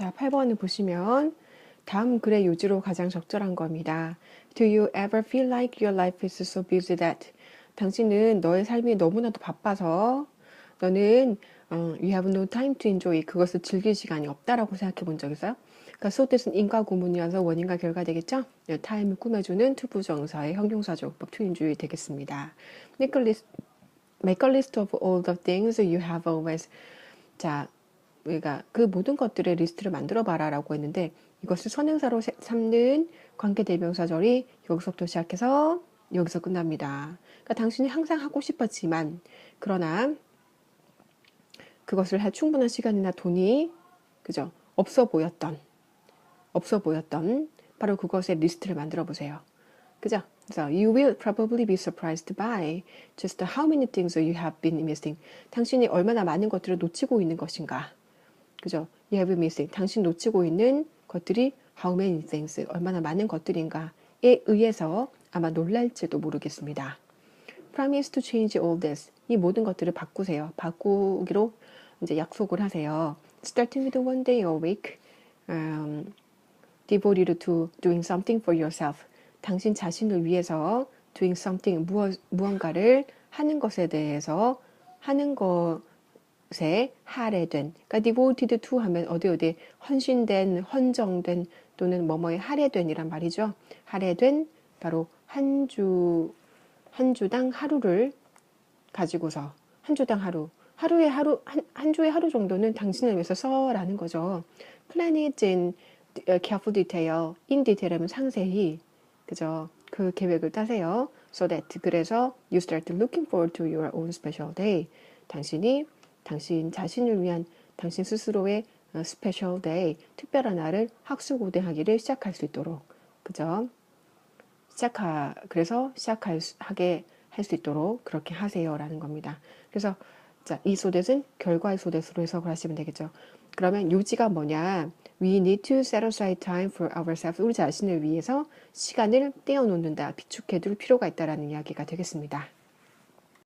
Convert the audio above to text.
자, 8번을 보시면 다음 글의 요지로 가장 적절한 겁니다. Do you ever feel like your life is so busy that 당신은 너의 삶이 너무나도 바빠서 너는 어, you have no time to enjoy 그것을 즐길 시간이 없다라고 생각해 본 적 있어요? 그러니까 so 뜻은 인과 구문이어서 원인과 결과 되겠죠? 네, time을 꾸며주는 투부정사의 to enjoy 되겠습니다. Make a list, make a list of all the things you have always 자, 우리가 그 모든 것들의 리스트를 만들어 봐라라고 했는데 이것을 선행사로 세- 삼는 관계 대명사절이 여기서부터 시작해서 여기서 끝납니다. 그러니까 당신이 항상 하고 싶었지만 그러나 그것을 할 충분한 시간이나 돈이 그죠 없어 보였던 없어 보였던 바로 그것의 리스트를 만들어 보세요. 그죠? 그래서 you will probably be surprised by just how many things you have been missing. 당신이 얼마나 많은 것들을 놓치고 있는 것인가. 그죠? You have missing. 당신 놓치고 있는 것들이 how many things, 얼마나 많은 것들인가에 의해서 아마 놀랄지도 모르겠습니다. Promise to change all this. 이 모든 것들을 바꾸세요. 바꾸기로 이제 약속을 하세요. Starting with one day a week, um, devoted to doing something for yourself. 당신 자신을 위해서 doing something 무언가를 하는 것에 대해서 하는 것 에 할애된 그러니까 devoted to 하면 어디 어디 헌신된 헌정된 또는 뭐뭐에 할애된이란 말이죠. 할애된 바로 한 주 한 주당 하루를 가지고서 한 주당 하루 하루에 하루 한, 한 주에 하루 정도는 당신을 위해서 써라는 거죠. Plan it in careful detail. in detail하면 상세히 그죠? 그 계획을 따세요. So that 그래서 you start looking forward to your own special day. 당신이 당신 자신을 위한 당신 스스로의 어, special day 특별한 날을 학수고대하기를 시작할 수 있도록 그죠? 시작하 그래서 시작할 수- 하게 할 수 있도록 그렇게 하세요라는 겁니다. 그래서 자, 이 소댓은 결과의 소댓으로 해석을 하시면 되겠죠. 그러면 요지가 뭐냐? We need to set aside time for ourselves. 우리 자신을 위해서 시간을 떼어놓는다, 비축해둘 필요가 있다라는 이야기가 되겠습니다.